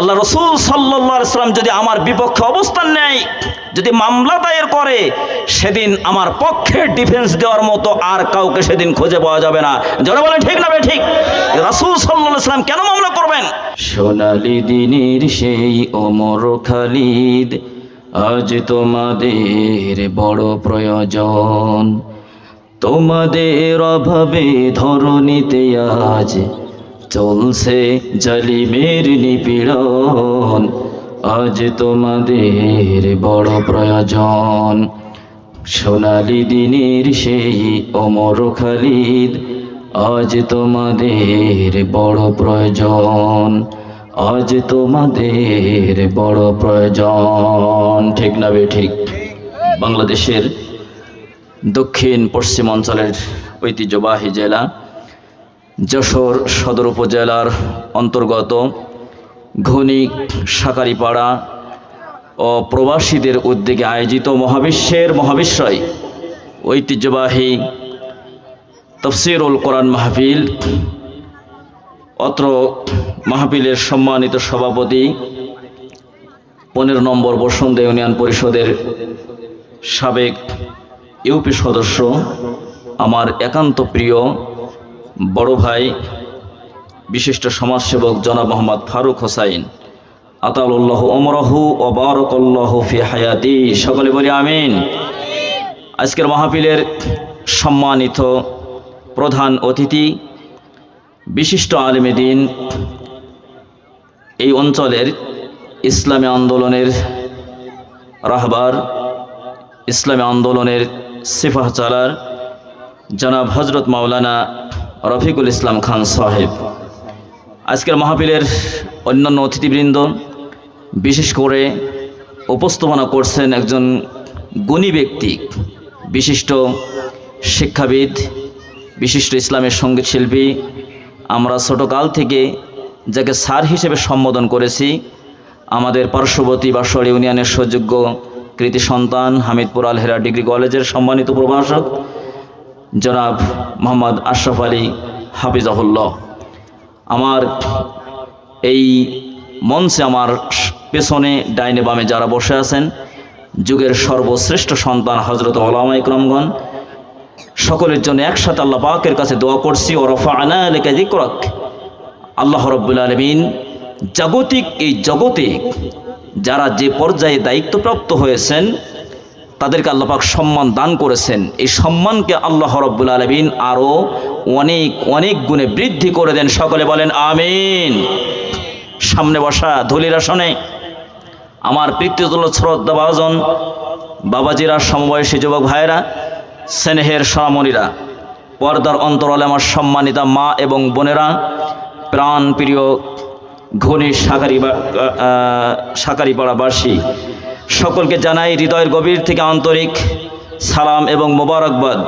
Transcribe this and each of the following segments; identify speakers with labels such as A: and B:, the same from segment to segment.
A: আল্লাহ রসুল সাল্লাম যদি আমার বিপক্ষে অবস্থান নেয়, যদি মামলা দায়ের করে, সেদিন আমার পক্ষে ডিফেন্স দেওয়ার মতো আর কাউকে সেদিন খুঁজে পাওয়া যাবে না। যারা বলেন, ঠিক না ঠিক? রাসুল সাল্লাহ সাল্লাম কেন মামলা করবেন? সোনালি দিনের সেই অমর খালিদ, আজ তোমাদের বড় প্রয়োজন। তোমাদের অভাবে ধরণীতে আজ চলছে জালিমের নিপীড়ন। আজ তোমাদের বড় প্রয়োজন। সোনালি দিনের সেই অমর খালিদ, আজ তোমাদের বড় প্রয়োজন। আজ তোমাদের বড় প্রয়োজন। ঠিক না ঠিক? বাংলাদেশের দক্ষিণ পশ্চিমাঞ্চলের ঐতিহ্যবাহী জেলা যশোর সদর উপজেলার অন্তর্গত ঘনিক সাকারিপাড়া ও প্রবাসীদের উদ্যোগে আয়োজিত মহাবিশ্বের মহাবিশ্বয় ঐতিহ্যবাহী তফসিরুল কোরআন মাহফিল, অত্র মাহফিলের সম্মানিত সভাপতি, পনেরো নম্বর বসন্ত ইউনিয়ন পরিষদের সাবেক ইউপি সদস্য, আমার একান্ত প্রিয় বড় ভাই, বিশিষ্ট সমাজসেবক জনাব মোহাম্মদ ফারুক হোসাইন, আতাউল্লাহ অমরহু ও বারকল্লাহ ফি হায়াতি। সকলে বলি আমিন। আজকের মাহফিলের সম্মানিত প্রধান অতিথি, বিশিষ্ট আলেমে দিন, এই অঞ্চলের ইসলামী আন্দোলনের রাহবার, ইসলামী আন্দোলনের সিফাহ চালার জনাব হজরত মাওলানা রফিকুল ইসলাম খান সাহেব। আজকের মাহফিলের অন্যান্য অতিথিবৃন্দ বিশেষ করে উপস্থাপনা করছেন একজন গুণী ব্যক্তি, বিশিষ্ট শিক্ষাবিদ, বিশিষ্ট ইসলামের সংগীত শিল্পী। আমরা ছোটকাল থেকে যাকে স্যার হিসেবে সম্বোধন করেছি, আমাদের পার্শ্ববর্তী বাসর ইউনিয়নের সুযোগ্য কৃতি সন্তান হামিদপুর আল হেরা ডিগ্রি কলেজের সম্মানিত প্রভাষক জনাব মোহাম্মদ আশরাফ আলী হাফিজাহুল্লাহ। আমার এই মঞ্চে আমার পেছনে, ডাইনে বামে যারা বসে আছেন, যুগের সর্বশ্রেষ্ঠ সন্তান হজরত ওলামা ইকরামগণ সকলের জন্য একসাথে আল্লাহ পাকের কাছে দোয়া করছি ও রফা আনা লেখা জিক্রাক আল্লাহ রব্বুল আলমিন জাগতিক এই জগতে যারা যে পর্যায়ে দায়িত্বপ্রাপ্ত হয়েছেন তাদেরকে আল্লাপাক সম্মান দান করেছেন। এই সম্মানকে আল্লাহ রব্বুল আলমিন আরও অনেক অনেক গুণে বৃদ্ধি করে দেন। সকলে বলেন, আমিন। সামনে বসা ধুলির আসনে আমার পিতৃতুল শ্রদ্ধা বাজন বাবাজিরা, সমবয়সী যুবক ভাইয়েরা, স্নেহের সরামণিরা পর্দার অন্তরালে আমার সম্মানিতা মা এবং বোনেরা প্রাণ প্রিয় ঘনি সাকারি সাকারিপাড়াবাসী সকলকে জানাই হৃদয়ের গভীর থেকে আন্তরিক সালাম এবং মোবারকবাদ।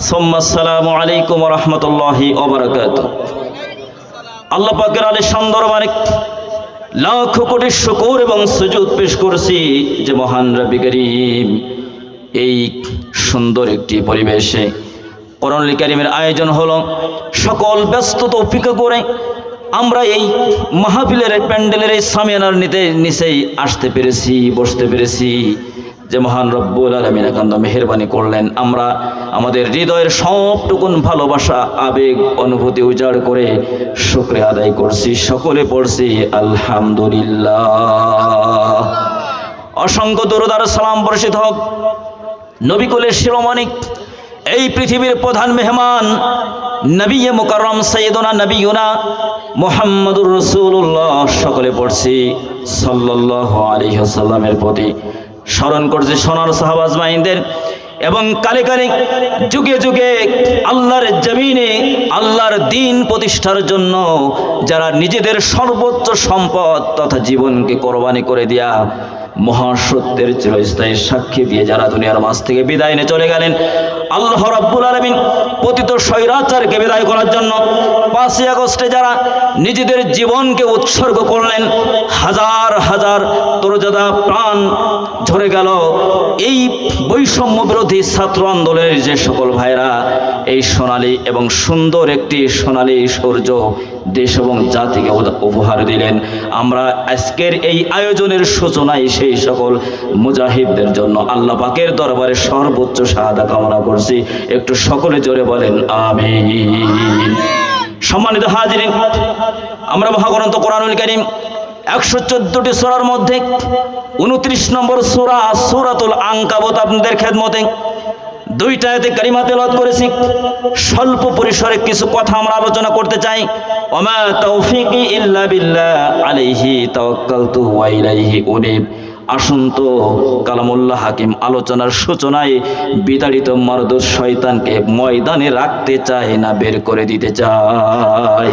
A: সোম্মাসালামু আলাইকুম রহমতুল্লাহি ওবরাকাত আল্লাহ পাকের আলী সুন্দরবানে লাখ কোটি শুকুর এবং সুযোগ পেশ করছি যে মহান রবি করিম। এই সুন্দর একটি পরিবেশে করণলি কারিমের আয়োজন হলো সকল ব্যস্ততা উপেক্ষা করে আমরা এই মাহফিলের এই প্যান্ডেলের এই সামিয়ানার নিতে নিচেই আসতে পেরেছি, বসতে পেরেছি। যে মহান রব্বুল আলমিন একান্ত মেহরবানি করলেন। আমরা আমাদের হৃদয়ের সবটুকুন ভালোবাসা, আবেগ, অনুভূতি উজাড় করে শুক্রে আদায় করছি, সকলে পড়ছি আলহামদুলিল্লাহ। অসংখ্য দরদার সালাম বর্ষিত হোক। নবিকুলের শিরোমণিক এই পৃথিবীর প্রধান মেহমান, নবী মুকাররম সৈয়দনা, নবীনা মোহাম্মদুর রসুল্লাহ সকলে পড়ছি সাল্লাহ আলিহাসাল্লামের প্রতি। স্মরণ করছি সোনার সাহাবাজ মাইনদের এবং কালে কালে যুগে যুগে আল্লাহর জমিনে আল্লাহর দিন প্রতিষ্ঠার জন্য যারা নিজেদের সর্বোচ্চ সম্পদ তথা জীবনকে কোরবানি করে দেয়া মহাসত্যের চিরস্থায়ী সাক্ষী দিয়ে যারা দুনিয়ার মাছ থেকে বিদায় নিয়ে চলে গেলেন, আল্লাহ রাব্বুল আলমিন পতিত স্বৈরাচারকে বিদায় করার জন্য পাঁচই আগস্টে যারা নিজেদের জীবনকে উৎসর্গ করলেন, হাজার হাজার তরজাদা প্রাণ ঝরে গেল। এই বৈষম্য বিরোধী ছাত্র আন্দোলনের যে সকল ভাইরা এই সোনালি এবং সুন্দর একটি সোনালি সূর্য দেশ এবং জাতিকে উপহার দিলেন। আমরা আজকের এই আয়োজনের সূচনায় সেই সকল মুজাহিদদের জন্য। আল্লাহ পাকের দরবারে সর্বোচ্চ সাহায্য কামনা করছি। একটু সকলে জোরে বলেন আমি সম্মানিত হাজিরিন, আমরা মহাগ্রন্থ কোরআনুল করিম একশো চোদ্দটি সোরার মধ্যে উনত্রিশ নম্বর সোরা সুরাতুল আঙ্কাবত আপনাদের খেদমতে দুইটা এতে কারিমা তেলাওয়াত করেছি। স্বল্প পরিসরে কিছু কথা আমরা আলোচনা করতে চাই। ওমা তৌফিকি ইল্লা বিল্লাহ আলাইহি তাওয়াক্কালতু ওয়া ইলাইহি উনিব। আসুন তো কালামুল্লাহ হাকিম আলোচনার সূচনায় বিতাড়িত মারদুর শয়তানকে ময়দানে রাখতে চায় না, বের করে দিতে চায়।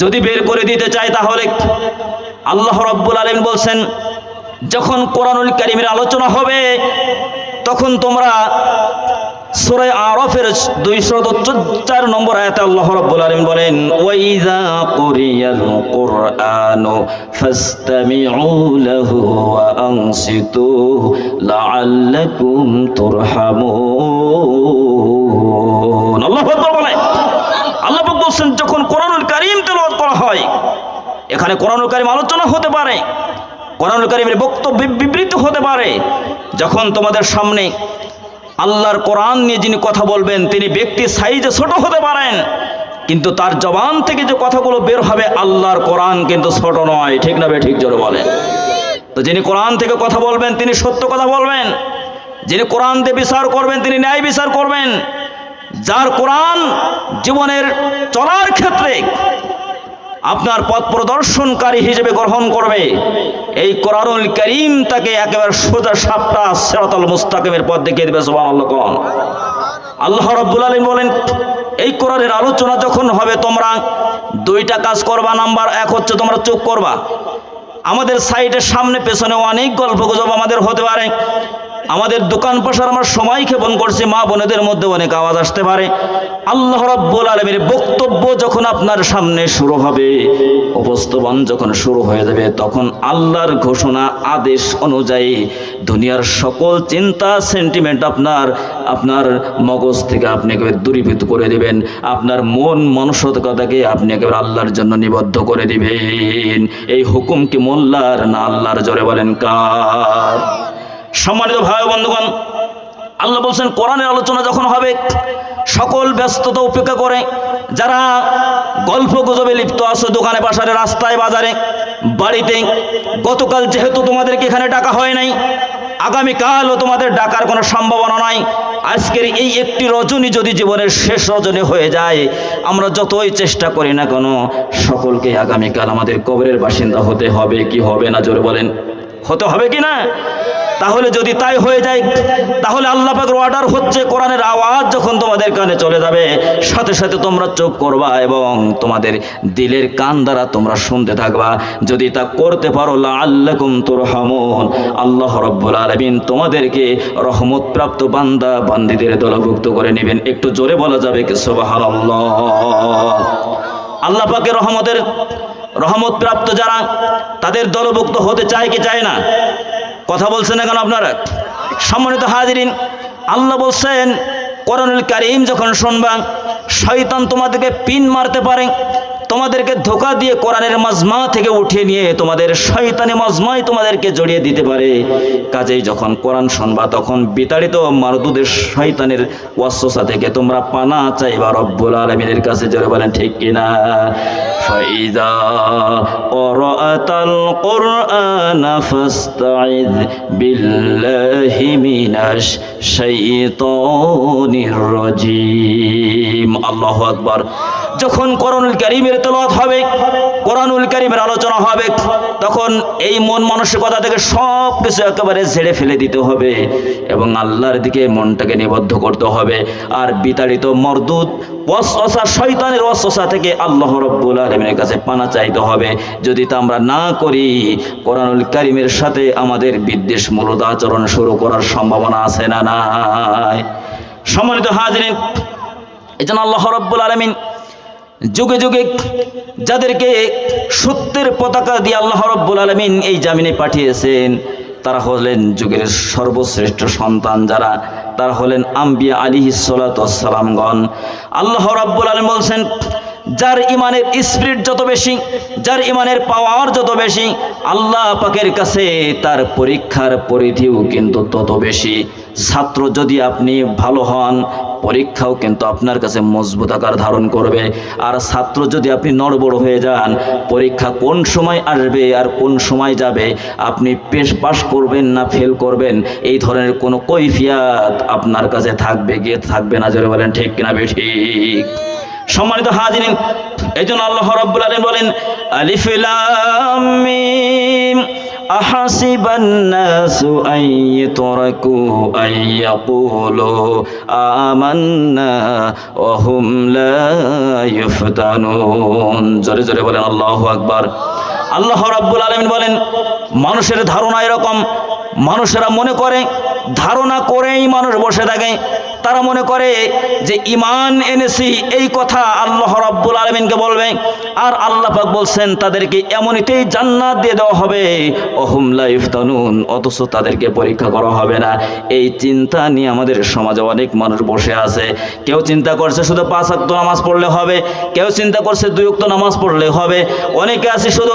A: যদি বের করে দিতে চায় তাহলে আল্লাহ রব্বুল আলম বলছেন, যখন কোরআনুল কারিমের আলোচনা হবে তখন তোমরা সূরা আরফের 204 নম্বর আয়াতে আল্লাহ রাব্বুল আলামিন বলেন ওয়াইযা বলে। আল্লাহ বলছেন, যখন কোরআনুল কারীম তেলাওয়াত করা হয়, এখানে কোরআনুল কারীম আলোচনা হতে পারে, কোরআনুল কারীমের বক্তব্য বিবৃত হতে পারে যখন তোমাদের সামনে আল্লাহর কোরআন নিয়ে যিনি কথা বলবেন, তিনি ব্যক্তি সাইজে ছোট হতে পারেন, কিন্তু তার জবান থেকে যে কথাগুলো বের হবে আল্লাহর কোরআন কিন্তু ছোট নয়। ঠিক না ঠিক জোরে বলেন। তো যিনি কোরআন থেকে কথা বলবেন, তিনি সত্য কথা বলবেন। যিনি কোরআন দিয়ে বিচার করবেন, তিনি ন্যায় বিচার করবেন। যার কোরআন জীবনের চলার ক্ষেত্রে আপনার পথ প্রদর্শনকারী হিসেবে গ্রহণ করবে। এই কোরআনুল করিম তাকে একেবারে সোজা সাপটা সেরাতল মুস্তাকিমের পথ দেখিয়ে দেবে কোন। আল্লাহ রাব্বুল আলামিন বলেন, এই কোরআনের আলোচনা যখন হবে, তোমরা দুইটা কাজ করবা। নাম্বার এক হচ্ছে তোমরা চুপ করবা। আমাদের সাইডের সামনে পেছনে অনেক গল্প গুজব আমাদের হতে পারে। আমাদের দোকান পাশার আমরা সময় ক্ষেপণ করছে, মা বোনেদের মধ্যে অনেক আওয়াজ আসতে পারে। আল্লাহ রাব্বুল আলমীর বক্তব্য যখন আপনার সামনে শুরু হবে উপস্থাপন যখন শুরু হয়ে যাবে, তখন আল্লাহর ঘোষণা, আদেশ অনুযায়ী দুনিয়ার সকল চিন্তা সেন্টিমেন্ট আপনার আপনার মগজ থেকে আপনি একেবারে দূরীভূত করে দিবেন। আপনার মন মানসিকতাকে আপনি একেবারে আল্লাহর জন্য নিবদ্ধ করে দিবেন। এই হুকুম কি মোল্লার না আল্লাহর? জোরে বলেন কার? সম্মানিত ভাই বন্ধুগণ, আল্লাহ বলছেন, কোরআনের আলোচনা যখন হবে, সকল ব্যস্ততা উপেক্ষা করে যারা গল্প গুজবে লিপ্ত আছে দোকানে, বাসারে, রাস্তায়, বাজারে, বাড়িতে, গতকাল যেহেতু তোমাদেরকে এখানে ডাকা হয় নাই, আগামীকালও তোমাদের ডাকার কোনো সম্ভাবনা নাই। আজকের এই একটি রজনী যদি জীবনের শেষ রজনী হয়ে যায়, আমরা যতই চেষ্টা করি না কেন, সকলকে আগামীকাল আমাদের কবরের বাসিন্দা হতে হবে, কি হবে না, জোরে বলেন। হতে হবে কি না? তাহলে যদি তাই হয়ে যায়, তাহলে আল্লাহ পাকের অর্ডার হচ্ছে কোরআনের আওয়াজ যখন তোমাদের কানে চলে যাবে, সাথে সাথে তোমরা চোখ করবা এবং তোমাদের দিলের কান দ্বারা তোমরা শুনতে থাকবা। যদি তা করতে পারো আল্লাকুম তুরহামুন। আল্লাহ রব্বুল আলামিন তোমাদেরকে রহমত প্রাপ্ত বান্দা, বান্দিদের দলভুক্ত করে নেবেন। একটু জোরে বলা যাবে কি, সুবহানাল্লাহ। আল্লাহ পাকের রহমতের রহমত প্রাপ্ত যারা, তাদের দলভুক্ত হতে চায় কি চায় না? কথা বলছেন না কেন আপনারা? সম্মানিত হাজিরিন, আল্লাহ বলছেন করণুল কারিম যখন শুনবা, শয়তান তোমাদেরকে পিন মারতে পারে। তোমাদেরকে ধোকা দিয়ে কোরআনের মাজমা থেকে উঠিয়ে নিয়ে তোমাদের শয়তানি মাজমায় তোমাদেরকে জড়িয়ে দিতে পারে। কাজেই যখন কোরআন শুনবা, তখন বিতাড়িত মারদুদের শয়তানের ওয়াসওয়াসা থেকে তোমরা পানা চাইবা রব্বুল আলমিনের কাছে, জোরে বলেন, ঠিক কিনা আল্লাহু আকবার। যখন কোরআনুল কারীমের তেলাওয়াত হবে, কোরআনুল কারীমের আলোচনা হবে, তখন এই মন মানসিকতা থেকে সব কিছু একেবারে ঝেড়ে ফেলে দিতে হবে এবং আল্লাহর দিকে মনটাকে নিবদ্ধ করতে হবে। আর বিতাড়িত মরদুদ ওয়াসওয়াসা, শয়তানের ওয়াসওয়াসা থেকে আল্লাহ রব্বুল আলামিনের কাছে পানা চাইতে হবে। যদি তা আমরা না করি, কোরআনুল কারীমের সাথে আমাদের বিদ্বেষমূলক আচরণ শুরু করার সম্ভাবনা আছে না নাই? সম্মানিত হাজিরিন, এই জন্য আল্লাহ রব্বুল আলমিন যুগে যুগে যাদেরকে সত্যের পতাকা দিয়ে আল্লাহ রব্বুল আলমিন এই জামিনে পাঠিয়েছেন, তারা হলেন যুগের সর্বশ্রেষ্ঠ সন্তান যারা, তারা হলেন আম্বিয়া আলী সালামগণ। আল্লাহ রাব্বুল আলম বলছেন, যার ইমানের স্পিরিট যত বেশি, যার ইমানের পাওয়ার যত বেশি আল্লাহ পাকের কাছে তার পরীক্ষার পরিধিও কিন্তু তত বেশি। ছাত্র যদি আপনি ভালো হন, পরীক্ষাও কিন্তু আপনার কাছে মজবুত আকার ধারণ করবে। আর ছাত্র যদি আপনি নড়বড় হয়ে যান, পরীক্ষা কোন সময় আসবে আর কোন সময় যাবে, আপনি পেশ পাশ করবেন না ফেল করবেন, এই ধরনের কোনো কৈফিয়াত আপনার কাছে থাকবে, গিয়ে থাকবে না, জোরে বলেন, ঠিক কিনা বে ঠিক সম্মানিত হাজিরিন এই জন্য আল্লাহ রব্বুল আলম বলেন আলিফ লাম মিম أحسب الناس أن يتركوا أن يقولوا آمنا وهم لا يفتنون জোরে জোরে বলেন আল্লাহু আকবার আল্লাহ রাব্বুল আলামিন বলেন মানুষের ধারণা এরকম মানুষেরা মনে করে ধারণা করেই মানুষ বসে থাকে তারা মনে করে যে ইমান এনেছি, এই কথা আল্লাহ রাব্বুল আলমিনকে বলবে। আর আল্লাহ পাক বলছেন, তাদেরকে এমনিতেই জান্নাত দিয়ে দেওয়া হবে। অহুমলা ইফতানুন, অথচ তাদেরকে পরীক্ষা করা হবে না। এই চিন্তা নিয়ে আমাদের সমাজে অনেক মানুষ বসে আছে। কেউ চিন্তা করছে শুধু পাঁচ আক্ত নামাজ পড়লে হবে, কেউ চিন্তা করছে দুই উক্ত নামাজ পড়লে হবে। অনেকে আছে শুধু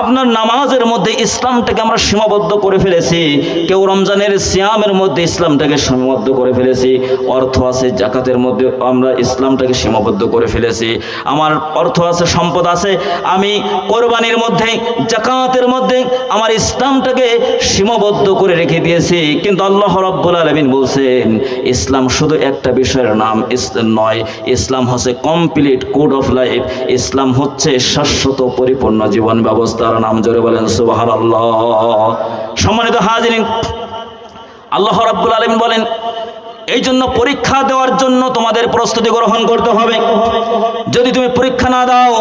A: আপনার নামাজের মধ্যে ইসলামটাকে আমরা সীমাবদ্ধ করে ফেলেছি, কেউ রমজানের সিয়ামের মধ্যে ইসলামটাকে সীমাবদ্ধ করে ফেলেছি। অর্থ আছে, জাকাতের মধ্যে আমরা ইসলামটাকে সীমাবদ্ধ করে ফেলেছি। আমার অর্থ আছে, সম্পদ আছে, আমি কোরবানির মধ্যে, জাকাতের মধ্যে আমার ইসলামটাকে সীমাবদ্ধ করে রেখে দিয়েছি। কিন্তু আল্লাহ রব্বুল আলমিন বলছেন, ইসলাম শুধু একটা বিষয়ের নাম নয়, ইসলাম হচ্ছে কমপ্লিট কোড অফ লাইফ ইসলাম হচ্ছে শাশ্বত পরিপূর্ণ জীবন ব্যবস্থার নাম, জোরে বলেন সুবাহ সম্মানিত হাজিরিন, আল্লাহ রাব্বুল আলমিন বলেন এই জন্য পরীক্ষা দেওয়ার জন্য তোমাদের প্রস্তুতি গ্রহণ করতে হবে। যদি তুমি পরীক্ষা না দাও,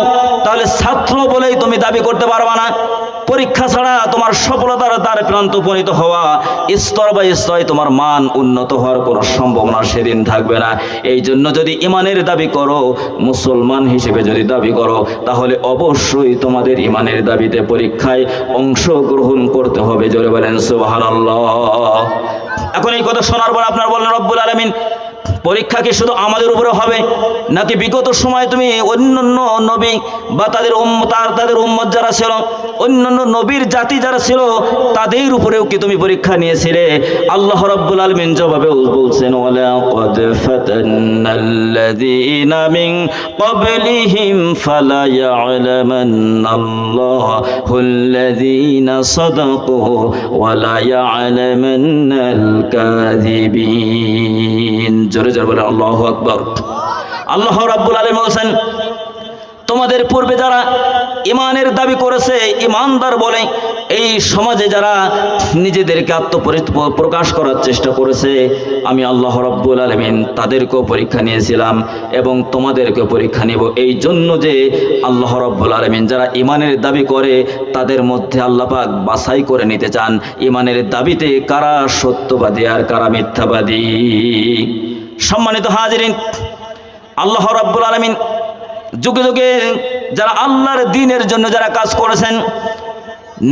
A: তাহলে ছাত্র বলেই তুমি দাবি করতে পারবা না। পরীক্ষা ছাড়া তোমার সফলতার দ্বারে প্রান্ত উপনীত হওয়া, স্তর বাই স্তরে তোমার মান উন্নত হওয়ার কোনো সম্ভাবনা সেদিন থাকবে না। এই জন্য যদি ইমানের দাবি করো, মুসলমান হিসেবে যদি দাবি করো, তাহলে অবশ্যই তোমাদের ইমানের দাবিতে পরীক্ষায় অংশগ্রহণ করতে হবে। জোরে বলেন, সুবহানাল্লাহ। এখন এই কথা শোনার পর আপনার বললেন রব্বুল আলমিন পরীক্ষা কি শুধু আমাদের উপরে হবে? নাকি বিগত সময় তুমি অন্যান্য নবী বা তাদের তার তাদের উম্মত যারা ছিল, অন্যান্য নবীর জাতি যারা ছিল, তাদের উপরেও কি তুমি পরীক্ষা নিয়েছিলে? আল্লাহ রাব্বুল আলামিন জবাবে বলছেন, ওয়ালা কদ ফাতান্নাল্লাযীনা ক্বাবলিহিম ফালা ইয়ালামান্নাল্লাহুল্লাযীনা সাদাকু ওয়ালা ইয়ালামান্নাল কাযিবিন। জোরে তোমাদের পূর্বে যারা ইমানের দাবি করেছে ইমানদার বলে, এই সমাজে যারা নিজেদেরকে আত্মপ্রকাশ করার চেষ্টা করেছে, আমি আল্লাহ রব্বুল আলমিন তাদেরকেও পরীক্ষা নিয়েছিলাম এবং তোমাদেরকেও পরীক্ষা নেব। এই জন্য যে আল্লাহ রব্বুল আলমিন যারা ইমানের দাবি করে, তাদের মধ্যে আল্লাহ পাক বাছাই করে নিতে চান। ইমানের দাবিতে কারা সত্যবাদী আর কারা মিথ্যাবাদী? সম্মানিত হাজিরিন, আল্লাহ রব্বুল আলমিন যুগে যুগে যারা আল্লাহর দিনের জন্য যারা কাজ করেছেন,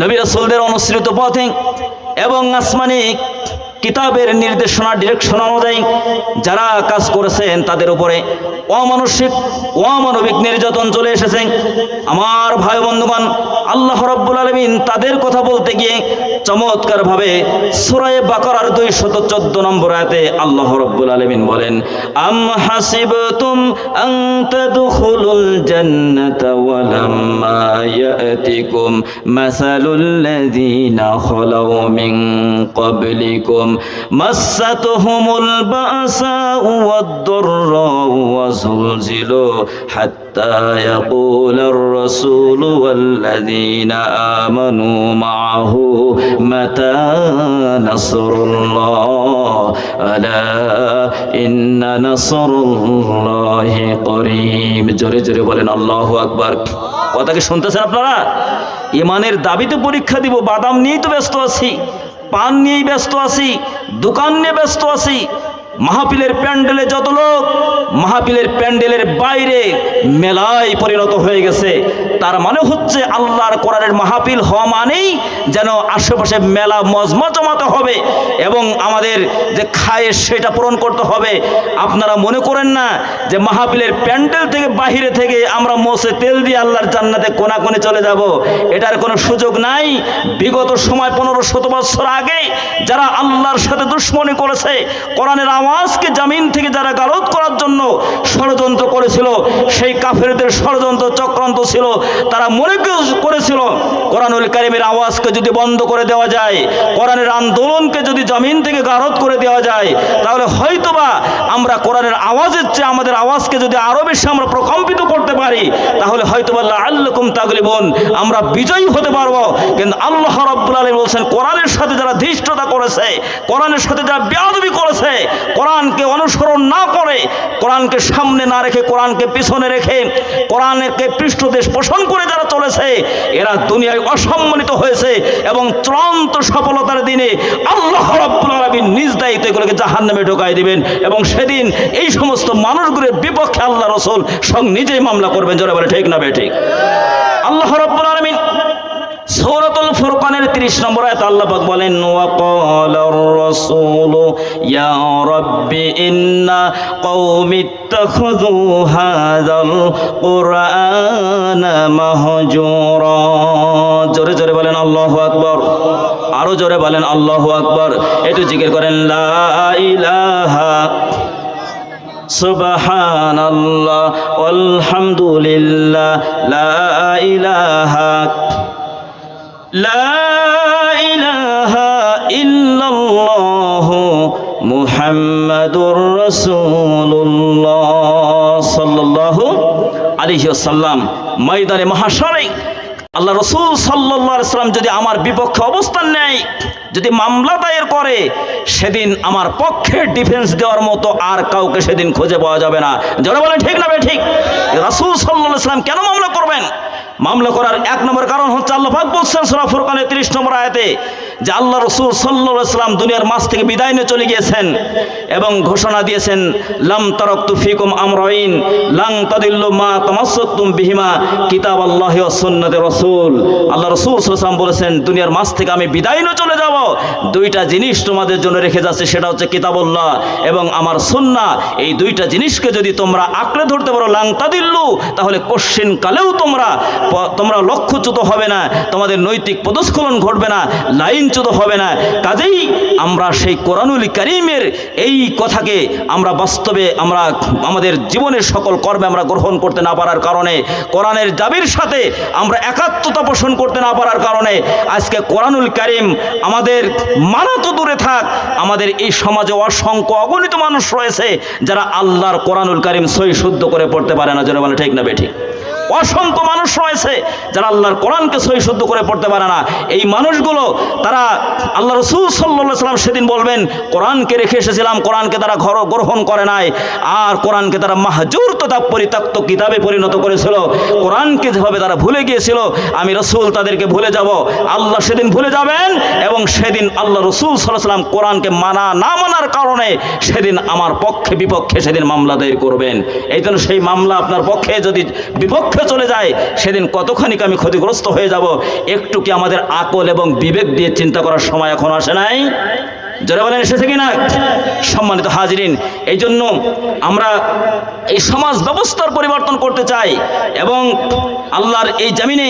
A: নবী রসুলদের অনুসৃত পথে এবং আসমানি কিতাবের নির্দেশনা ডিরেকশন অনুযায়ী যারা কাজ করেছেন তাদের উপরে অমানসিক অমানবিক নির্যাতন চলে এসেছে। আমার ভাই বন্ধুগণ, আল্লাহ রব্বুল আলমিন তাদের কথা বলতে গিয়ে চমৎকারভাবে সুরায় বাকারার দুই শত চোদ্দ নম্বর আয়াতে আল্লাহ রব্বুল আলমিন বলেন, আম হাসিবতুম আন তাদখুলুল জান্নাতা ওয়ালাম্মা يأتكم مثل الذين خلوا من قبلكم مستهم البأساء والضراء وزلزلوا حتى ওয়াদ-দাররাউ ওয়াযুলজিলু হাত্তা ইয়াকুলার রাসূল ওয়াল্লাযীনা আমানু মা'আহু মাতা নাসরুল্লাহ আলা ইন্না নাসরুল্লাহি করিব জোরে জোরে বলেন, আল্লাহু আকবার। কথা কি শুনতেছেন আপনারা? ইমানের দাবিতে পরীক্ষা দিব, বাদাম নিয়েই তো ব্যস্ত আছি, পান নিয়েই ব্যস্ত আছি, দোকান নিয়ে ব্যস্ত আছি, মাহফিলের প্যান্ডেলে যত লোক মাহফিলের প্যান্ডেলের বাইরে মেলায় পরিণত হয়ে গেছে। তার মানে হচ্ছে আল্লাহর কোরআনের মাহফিল হওয়া মানেই যেন আশেপাশে মেলা মজমা জমাতে হবে এবং আমাদের যে খায় সেটা পূরণ করতে হবে। আপনারা মনে করেন না যে মাহফিলের প্যান্ডেল থেকে বাহিরে থেকে আমরা মোসে তেল দিয়ে আল্লাহর জান্নাতে কোনাকুনি চলে যাব? এটার কোনো সুযোগ নাই। বিগত সময় পনেরো শত বছর আগে যারা আল্লাহর সাথে দুশ্মনী করেছে, কোরআনের আওয়াজকে জামিন থেকে যারা গারদ করার জন্য ষড়যন্ত্র করেছিল, সেই কাফেরদের ষড়যন্ত্র চক্রান্ত ছিল, তারা মনে করেছিল, কোরআনুল কারিমের আওয়াজকে যদি বন্ধ করে দেওয়া যায়, কোরআনের আন্দোলনকে যদি জামিন থেকে গারদ করে দেওয়া যায়, তাহলে হয়তোবা আমরা কোরআনের আওয়াজের চেয়ে আমাদের আওয়াজকে যদি আরও বেশি আমরা প্রকম্পিত করতে পারি, তাহলে হয়তোবা আল্লাকুম তাগলিবন, আমরা বিজয়ী হতে পারব। কিন্তু আল্লাহ রাব্বুল আলামিন বলছেন, কোরআনের সাথে যারা ধৃষ্টতা করেছে, কোরআনের সাথে যারা বেয়াদবি করেছে, কোরআনকে অনুসরণ না করে কোরআনকে সামনে না রেখে, কোরআনকে পিছনে রেখে, কোরআনকে পৃষ্ঠদেশ পোষণ করে যারা চলেছে, এরা দুনিয়ায় অসম্মানিত হয়েছে এবং চূড়ান্ত সফলতার দিনে আল্লাহ রাব্বুল আলামিন নিজ দায়িত্ব এগুলোকে জাহান্নামে ঢোকাই দিবেন এবং সেদিন এই সমস্ত মানুষগুলোর বিপক্ষে আল্লাহ রসুল সং নিজেই মামলা করবেন, জোরে বলে, ঠিক না বে ঠিক? আল্লাহ রাব্বুল আলামিন ফুরকানের 30 নম্বর আয়াত আল্লাহ পাক বলেন ওয়াকালার রাসূল ইয়া রাব্বি ইন্না কওমি ইত্তাখাযু হাযাল কুরআনা মাহজুরা জোরে জোরে বলেন আল্লাহু আকবার আরো জোরে বলেন আল্লাহু আকবার একটু জিকির করেন লা ইলাহা سبحان الله والحمد لله لا إله মুহাম্মাদুর রসুল্লাহ সাল্লাহ আলিহাসাল্লাম ময়দানে মহাসরে আল্লাহ রসুল সাল্লাহ ইসলাম যদি আমার বিপক্ষে অবস্থান নেয়, যদি মামলা দায়ের করে, সেদিন আমার পক্ষে ডিফেন্স দেওয়ার মতো আর কাউকে সেদিন খুঁজে পাওয়া যাবে না। যারা বলেন, ঠিক না ভাই, ঠিক? রাসুল সাল্লাহ ইসলাম কেন মামলা করবেন? মামলা করার এক নম্বর কারণ হচ্ছে আল্লাহাক বলছেন সুরা ফুরকানের তিরিশ নম্বর আয়াতে যে আল্লাহ রসুল সাল্লাম দুনিয়ার মাছ থেকে বিদায় নিয়ে চলে গিয়েছেন এবং ঘোষণা দিয়েছেন, লাম তারক্তু ফিকুম আমরাইন, লাং তাদিল্লু মা তামাসসাকতুম বিহিমা কিতাব আল্লাহ ও রসুল। আল্লাহ রসুল সাল্লাম বলেছেন, দুনিয়ার মাছ থেকে আমি বিদায় নিয়ে চলে যাব। দুইটা জিনিস তোমাদের জন্য রেখে যাচ্ছে, সেটা হচ্ছে কিতাবুল্লাহ এবং আমার সুন্না। এই দুইটা জিনিসকে যদি তোমরা আঁকড়ে ধরতে পারো, লাং তাদিল্লু, তাহলে কোশ্চিন কালেও তোমরা তোমরা লক্ষ্যচ্যুত হবে না, তোমাদের নৈতিক পদস্খলন ঘটবে না, লাইনচ্যুত হবে না। কাজেই আমরা সেই কোরআনুল করিমের এই কথাকে আমরা বাস্তবে আমরা আমাদের জীবনের সকল কর্মে আমরা গ্রহণ করতে না পারার কারণে, কোরআনের দাবির সাথে আমরা একাত্মতা পোষণ করতে না পারার কারণে আজকে কোরআনুল করিম আমাদের মানা তো দূরে থাক, আমাদের এই সমাজে অসংখ্য অগণিত মানুষ রয়েছে যারা আল্লাহর কোরআনুল করিম সই শুদ্ধ করে পড়তে পারে না যেন বলে ঠিক না বেঠিক অসংখ্য মানুষ রয়েছে যারা আল্লাহর কোরআনকে সহি শুদ্ধ করে পড়তে পারে না। এই মানুষগুলো, তারা আল্লাহ রসুল সাল্লা সাল্লাম সেদিন বলবেন, কোরআনকে রেখে এসেছিলাম, কোরআনকে তারা ঘর, গ্রহণ করে নাই, আর কোরআনকে তারা মাহজুর তথা পরিত্যক্ত কিতাবে পরিণত করেছিল। কোরআনকে যেভাবে তারা ভুলে গিয়েছিল, আমি রসুল তাদেরকে ভুলে যাব। আল্লাহ সেদিন ভুলে যাবেন এবং সেদিন আল্লাহ রসুল সাল্লাহ সাল্লাম কোরআনকে মানা না মানার কারণে সেদিন আমার পক্ষে বিপক্ষে সেদিন মামলা দায়ের করবেন। এই জন্য সেই মামলা আপনার পক্ষে যদি বিপক্ষে চলে যায়, সেদিন কতখানিক আমি ক্ষতিগ্রস্ত হয়ে যাব? একটু কি আমাদের আকল এবং বিবেক দিয়ে চিন্তা করার সময় এখন আসে নাই? জোরে বলেন, এসেছে কিনা? সম্মানিত হাজিরিন এই জন্য আমরা এই সমাজ ব্যবস্থার পরিবর্তন করতে চাই এবং আল্লাহর এই জামিনে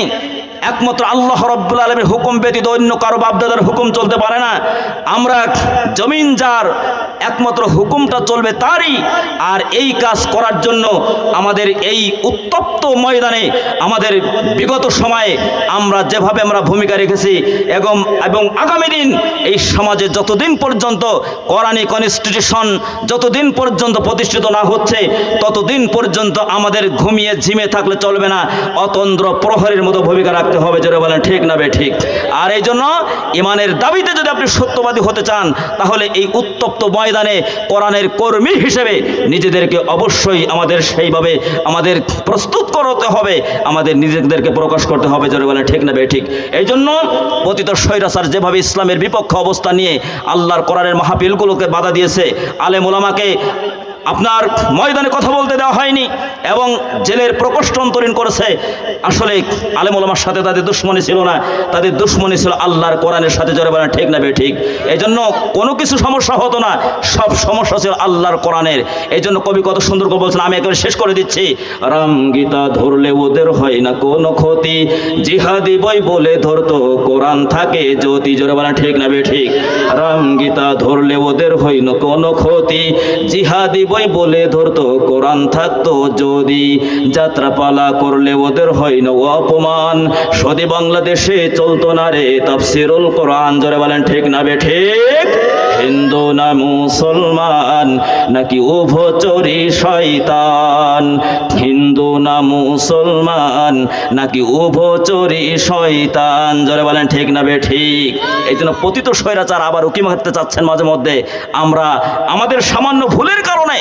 A: একমাত্র আল্লাহ রব্বুল আলমের হুকুম ব্যতীত অন্য কারও বাপদাদার হুকুম চলতে পারে না। আমরা জমিন যার একমাত্র হুকুমটা চলবে তারই। আর এই কাজ করার জন্য আমাদের এই উত্তপ্ত ময়দানে আমাদের বিগত সময়ে আমরা যেভাবে আমরা ভূমিকা রেখেছি, এবং এবং আগামী দিন এই সমাজে যতদিন পর্যন্ত করানি কনস্টিটিউশন যতদিন পর্যন্ত প্রতিষ্ঠিত না হচ্ছে, ততদিন পর্যন্ত আমাদের ঘুমিয়ে ঝিমে থাকলে চলবে না। অতন্দ্র প্রহরের মতো ভূমিকা রাখতে যেতে হবে জোরে বলেন, ঠিক না বে, ঠিক। আর এই জন্য ইমানের দাবিতে যদি আপনি সত্যবাদী হতে চান, তাহলে এই উত্তপ্ত ময়দানে কোরআনের কর্মী হিসেবে নিজেদেরকে অবশ্যই আমাদের সেইভাবে আমাদের প্রস্তুত করতে হবে, আমাদের নিজেদেরকে প্রকাশ করতে হবে জোরে বলেন, ঠিক না বে, ঠিক। এই জন্য পতিত স্বৈরাচার যেভাবে ইসলামের বিপক্ষ অবস্থা নিয়ে আল্লাহর কোরআনের মাহফিলগুলোকে বাধা দিয়েছে, আলেম ওলামাকে আপনার ময়দানে কথা বলতে দেওয়া হয়নি এবং জেলের প্রকোষ্ঠ অন্তরীণ করেছে। আসলে আলেম ওলামার সাথে তাদের দুশ্মনী ছিল না। তাদের দুশ্মনী ছিল আল্লাহর কোরআনের সাথে জোরে বলেন ঠিক না বে ঠিক? এই জন্য কোনো কিছু সমস্যা হতো না। সব সমস্যা ছিল আল্লাহর কোরআনের। এই জন্য কবি কত সুন্দর করে বলছেন, আমি একেবারে শেষ করে দিচ্ছি। রাম গীতা ধরলে ওদের হয় না কোনো ক্ষতি। জিহাদি বই বলে ধরতো, কোরআন থাকে জ্যোতি জোরে বলেন ঠিক না বে ঠিক? রাম গীতা ধরলে ওদের হয় না কোনো ক্ষতি। জিহাদি বই বলে ধরতো, কোরআন থাকতো যদি যাত্রাপালা করলে ওদের হয় না অপমান। সদি বাংলাদেশে চলতো না রে তাফসিরুল কোরআন। জোরে বলেন, ঠিক না বে ঠিক? হিন্দু না মুসলমান, নাকি উভচরি শয়তান? হিন্দু না মুসলমান, নাকি উভচরি শয়তান? জোরে বলেন, ঠিক না বে ঠিক? এই জন্য পতিত স্বৈরাচার আবার উকি মারতে চাচ্ছেন মাঝে মধ্যে। আমরা, আমাদের সামান্য ভুলের কারণে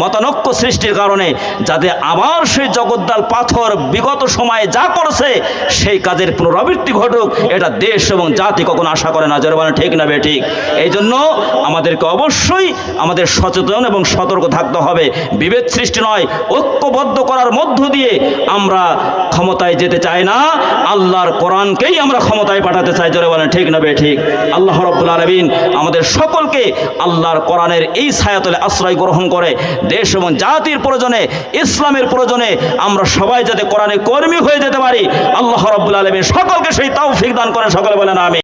A: মতানৈক্য সৃষ্টির কারণে যাতে আবার সেই জগদ্দাল পাথর বিগত সময়ে যা করেছে, সেই কাজের পুনরাবৃত্তি ঘটুক, এটা দেশ এবং জাতি কখনো আশা করে না। জোরে বলেন ঠিক না বে, ঠিক? এই জন্য আমাদেরকে অবশ্যই আমাদের সচেতন এবং সতর্ক থাকতে হবে। বিভেদ সৃষ্টি নয়, ঐক্যবদ্ধ করার মধ্য দিয়ে আমরা ক্ষমতায় যেতে চাই না। আল্লাহর কোরআনকেই আমরা ক্ষমতায় পাঠাতে চাই। জোরে বলেন, ঠিক না বে, ঠিক? আল্লাহ রব্বুল আলমিন আমাদের সকলকে আল্লাহর কোরআনের এই ছায়াতলে আশ্রয় গ্রহণ করে। দেশ এবং জাতির প্রয়োজনে, ইসলামের প্রয়োজনে আমরা সবাই যাতে কোরআনে কর্মী হয়ে যেতে পারি। আল্লাহ রব্বুল আলমী সকলকে সেই তাও দান করেন। সকলে বলেন আমি